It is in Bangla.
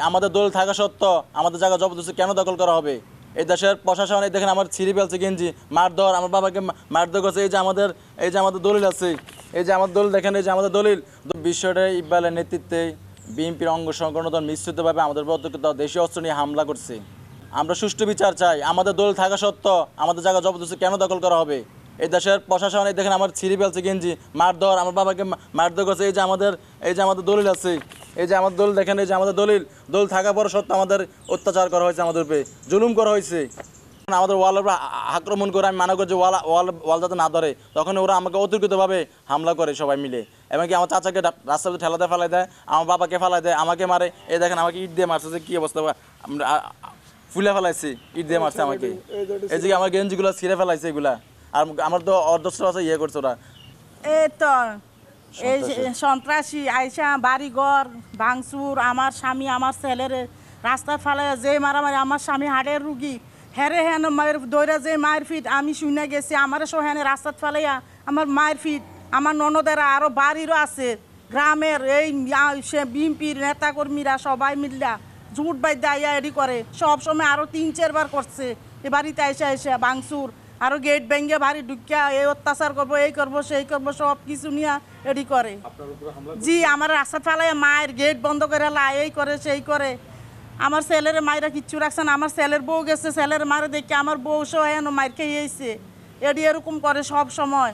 আমাদের দল থাকা সত্ত্বেও আমাদের জায়গা জবরদস্তি কেন দখল করা হবে? এই দেশের প্রশাসন, এই দেখেন আমার ছিঁড়ি ফেলছে গেঞ্জি, মারধর, আমার বাবাকে মারধর করছে। এই যে আমাদের, এই যে আমাদের দলিল আছে, এই যে আমাদের দলিল দেখেন, এই যে আমাদের দলিল। বিষয়টা ইকবালের নেতৃত্বে বিএনপির অঙ্গ সংগঠন মিশ্রিতভাবে আমাদের প্রত্যেকটা দেশীয় অস্ত্র নিয়ে হামলা করছে। আমরা সুষ্ঠু বিচার চাই। আমাদের দল থাকা সত্ত্বেও আমাদের জায়গা জবরদস্তি কেন দখল করা হবে? এই দেশের প্রশাসন, এই দেখেন আমার ছিঁড়ি ফেলছে গেঞ্জি, মারধর, আমার বাবাকে মারধর করছে। এই যে আমাদের, এই যে আমাদের দলিল আছে এই যে আমাদের দলিল দেখেন, এই যে আমাদের দলিল দলিল থাকা পর সত্ত্বেও আমাদের অত্যাচার করা হয়েছে আমাদের উপরে, জুলুম করা হয়েছে। আমাদের উপর আক্রমণ করে আমি মানা করছি ওয়াল ওয়াল ওয়াল যাতে না ধরে তখন ওরা আমাকে অতিরিক্তভাবে হামলা করে সবাই মিলে। এমনকি আমার চাচাকে রাস্তাতে ঠেলাতে ফেলাই দেয়, আমার বাবাকে ফেলাই দেয়, আমাকে মারে। এই দেখেন, আমাকে ইট দিয়ে মারছে যে কী অবস্থা ফুলে ফেলাইছি, ইট দিয়ে মারছে আমাকে। এই যে আমার গেঞ্জিগুলো ছিঁড়ে ফেলাইছে এগুলা। আর আমার তো অর্ধস্ত আছে ইয়ে করছে ওরা। এই তো। এই যে সন্ত্রাসী। আইসা বাড়ি ঘর ভাঙচুর আমার স্বামী আমার ছেলের রাস্তার ফালে যে মারামারি আমার স্বামী হাড়ের রুগী হেরে হেন মায়ের দৈরা যে মায়ের ফিট আমি শুনে গেছি আমার সোহেনে রাস্তার ফালাইয়া আমার মায়ের ফিট আমার ননদেরা আরও বাড়িরও আছে গ্রামের এই সে বিএনপির নেতাকর্মীরা সবাই মিল্লা জুট বাইদ্যা আইয়া এডি করে সব সময় আরও তিন চারবার করছে এ বাড়িতে আইসা আইসা ভাঙচুর। আরও গেট ভেঙে ভারী ঢুকিয়া এই অত্যাচার করব এই করব সেই করব সব কিছু নিয়ে এটি করে। জি আমার রাস্তা ফেলায় মায়ের গেট বন্ধ করে লাই এই করে সেই করে। আমার ছেলের মায়েরা কিচ্ছু রাখছে না। আমার ছেলের বউ গেছে ছেলের মারে দেখে আমার বউ সহ হেন মায়ের খেয়েছে। এটি এরকম করে সব সময়।